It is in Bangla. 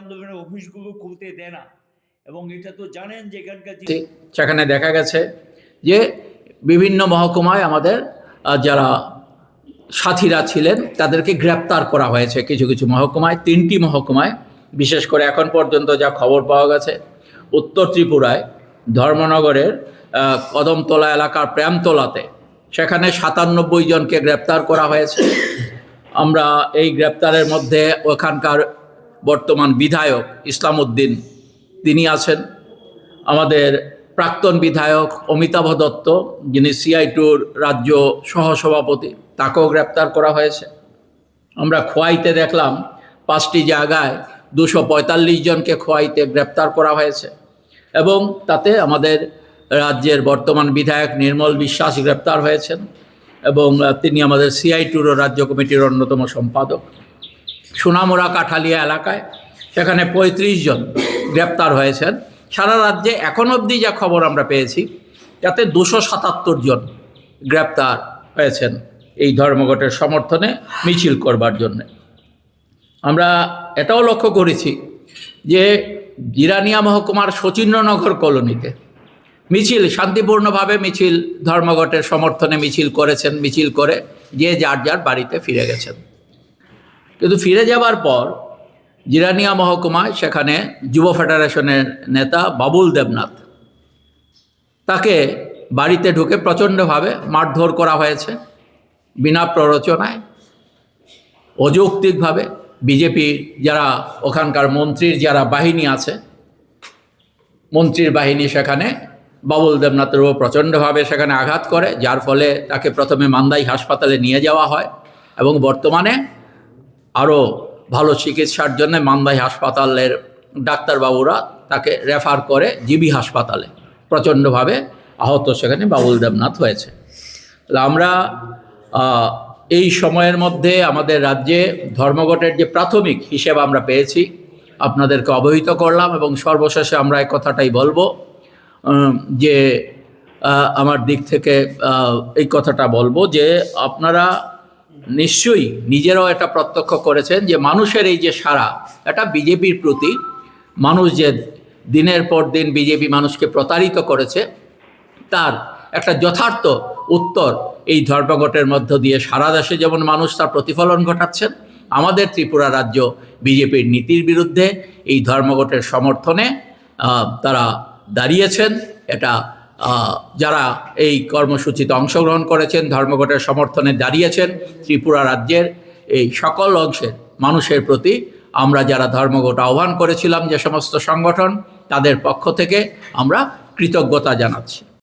আন্দোলনের অফিসগুলো খুলতে দেয় না। এবং এটা তো জানেন যে সেখানে দেখা গেছে যে বিভিন্ন মহকুমায় আমাদের যারা সাথীরা ছিলেন, তাদেরকে গ্রেপ্তার করা হয়েছে কিছু কিছু মহকুমায়, তিনটি মহকুমায়। বিশেষ করে এখন পর্যন্ত যা খবর পাওয়া গেছে, উত্তর ত্রিপুরায়, ধর্মনগরের কদমতলা এলাকার প্রেমতলাতে। সেখানে সাতানব্বই জনকে গ্রেপ্তার করা হয়েছে। আমরা এই গ্রেপ্তারের মধ্যে ওখানকার বর্তমান বিধায়ক ইসলাম উদ্দিন তিনি আছেন আমাদের প্রাক্তন বিধায়ক অমিতাভ দত্ত, যিনি সিআই টুর রাজ্য সহসভাপতি। তাকেও গ্রেপ্তার করা হয়েছে। আমরা খোয়াইতে দেখলাম পাঁচটি জায়গায় দুশো পঁয়তাল্লিশ জনকে খোয়াইতে গ্রেপ্তার করা হয়েছে এবং তাতে আমাদের রাজ্যের বর্তমান বিধায়ক নির্মল বিশ্বাস গ্রেপ্তার হয়েছেন এবং তিনি আমাদের সিআই টুরো রাজ্য কমিটির অন্যতম সম্পাদক। সোনামুড়া কাঠালিয়া এলাকায়। সেখানে পঁয়ত্রিশ জন গ্রেপ্তার হয়েছেন। সারা রাজ্যে এখন অবধি যা খবর আমরা পেয়েছি যাতে দুশো সাতাত্তর জন গ্রেপ্তার হয়েছেন এই ধর্মঘটের সমর্থনে মিছিল করবার জন্যে। আমরা এটাও লক্ষ্য করেছি যে জিরানিয়া মহকুমার শচীন্দ্রনগর কলোনিতে মিছিল, শান্তিপূর্ণভাবে মিছিল, ধর্মঘটের সমর্থনে মিছিল করেছেন, মিছিল করে যে যার যার বাড়িতে ফিরে গেছেন। কিন্তু ফিরে যাবার পর জিরানিয়া মহকুমায় সেখানে যুব ফেডারেশনের নেতা বাবুল দেবনাথ, তাকে বাড়িতে ঢুকে প্রচণ্ডভাবে মারধর করা হয়েছে বিনা প্ররোচনায়। অযৌক্তিকভাবে বিজেপির যারা ওখানকার মন্ত্রীর যারা বাহিনী আছে, মন্ত্রীর বাহিনী সেখানে বাবুল দেবনাথের উপর প্রচণ্ডভাবে সেখানে আঘাত করে, যার ফলে তাকে প্রথমে মান্দাই হাসপাতালে নিয়ে যাওয়া হয় এবং বর্তমানে আরও ভালো চিকিৎসার জন্য মান্দাই হাসপাতালের ডাক্তারবাবুরা তাকে রেফার করে জিবি হাসপাতালে। প্রচণ্ডভাবে আহত সেখানে বাবুল দেবনাথ হয়েছে। আমরা এই সময়ের মধ্যে আমাদের রাজ্যে ধর্মঘটের যে প্রাথমিক হিসেব আমরা পেয়েছি, আপনাদেরকে অবহিত করলাম এবং সর্বশেষে আমরা এই কথাটাই বলব যে আমার দিক থেকে এই কথাটা বলব যে আপনারা নিশ্চয়ই নিজেরাও এটা প্রত্যক্ষ করেছেন যে মানুষের এই যে সারা এটা বিজেপির প্রতি, মানুষ যে দিনের পর দিন বিজেপি মানুষকে প্রতারিত করেছে, তার একটা যথার্থ উত্তর এই ধর্মঘটের মধ্য দিয়ে সারা দেশে যেমন মানুষ তার প্রতিফলন ঘটাচ্ছেন, আমাদের ত্রিপুরা রাজ্য বিজেপির নীতির বিরুদ্ধে এই ধর্মঘটের সমর্থনে তারা দাঁড়িয়েছেন, এটা যারা এই কর্মসূচিতে অংশগ্রহণ করেছেন, ধর্মঘটের সমর্থনে দাঁড়িয়েছেন, ত্রিপুরা রাজ্যের এই সকল অংশের মানুষের প্রতি আমরা যারা ধর্মঘট আহ্বান করেছিলাম যে সমস্ত সংগঠন, তাদের পক্ষ থেকে আমরা কৃতজ্ঞতা জানাচ্ছি।